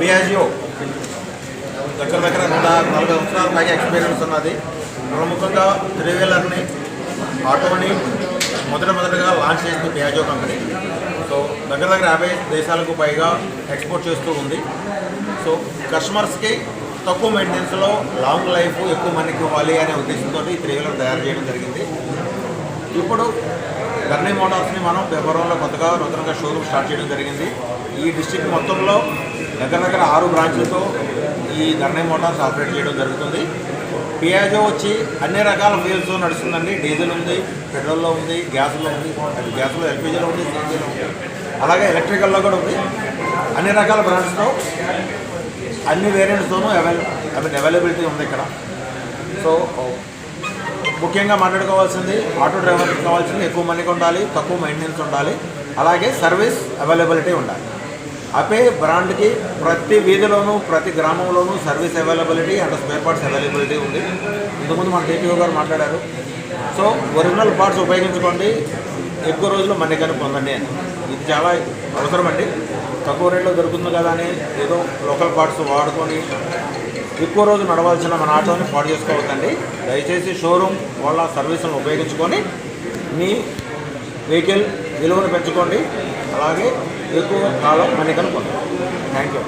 బిఆర్జిఓ దగ్గర దగ్గర నూట నలభై సంవత్సరాలు పైగా ఎక్స్పీరియన్స్ ఉన్నది. ప్రముఖంగా త్రీ వీలర్ని ఆటోని మొదట మొదటగా లాంచ్ చేస్తుంది బిఆర్జిఓ కంపెనీ సో దగ్గర దగ్గర యాభై దేశాలకు పైగా ఎక్స్పోర్ట్ చేస్తూ ఉంది. సో కస్టమర్స్కి తక్కువ మెయింటెనెన్స్లో లాంగ్ లైఫ్ ఎక్కువ మనకి ఇవ్వాలి అనే ఉద్దేశంతో ఈ త్రీ వీలర్ తయారు చేయడం జరిగింది. ఇప్పుడు గర్నీ మోటార్స్ని మనం ఫిబ్రవరిలో కొత్తగా నూతనంగా షోరూమ్ స్టార్ట్ చేయడం జరిగింది. ఈ డిస్టిక్ మొత్తంలో దగ్గర దగ్గర ఆరు బ్రాంచ్లతో ఈ గర్నీ మోటార్స్ ఆపరేట్ చేయడం జరుగుతుంది. పియాజో వచ్చి అన్ని రకాల ఫ్యూల్స్ నడుస్తుందండి. డీజిల్ ఉంది పెట్రోల్లో ఉంది గ్యాస్లో ఉంది గ్యాస్లో ఎల్పిజీలో ఉంది సిఎన్జీలో ఉంది. అలాగే ఎలక్ట్రికల్లో కూడా ఉంది. అన్ని రకాల బ్రాండ్స్తో అన్ని వేరియంట్స్తోనూ అవైల ఐ మీన్ అవైలబిలిటీ ఉంది ఇక్కడ. సో ముఖ్యంగా మాట్లాడుకోవాల్సింది ఆటో డ్రైవర్కి కావాల్సింది ఎక్కువ మనీకి ఉండాలి తక్కువ మెయింటెనెన్స్ ఉండాలి. అలాగే సర్వీస్ అవైలబిలిటీ ఉండాలి. అపే బ్రాండ్కి ప్రతి వీధిలోనూ ప్రతి గ్రామంలోనూ service availability and spare parts availability ఉంది. ఇంతకుముందు మన టీటీఓ గారు మాట్లాడారు. సో ఒరిజినల్ పార్ట్స్ ఉపయోగించుకోండి. ఎక్కువ రోజులు మన్నికని పొందండి అని. ఇది చాలా అవసరం అండి తక్కువ రేట్లో దొరుకుతుంది కదా అని ఏదో లోకల్ పార్ట్స్ వాడుకొని ఎక్కువ రోజు నడవాల్సిన మన ఆటోని పాడు చేసుకోవద్దండి. దయచేసి షోరూమ్ వాళ్ళ సర్వీసులను ఉపయోగించుకొని మీ వెహికల్ విలువను పెంచుకోండి. అలాగే ఎక్కువ కాలం మనీ కనుక్కోండి. Thank you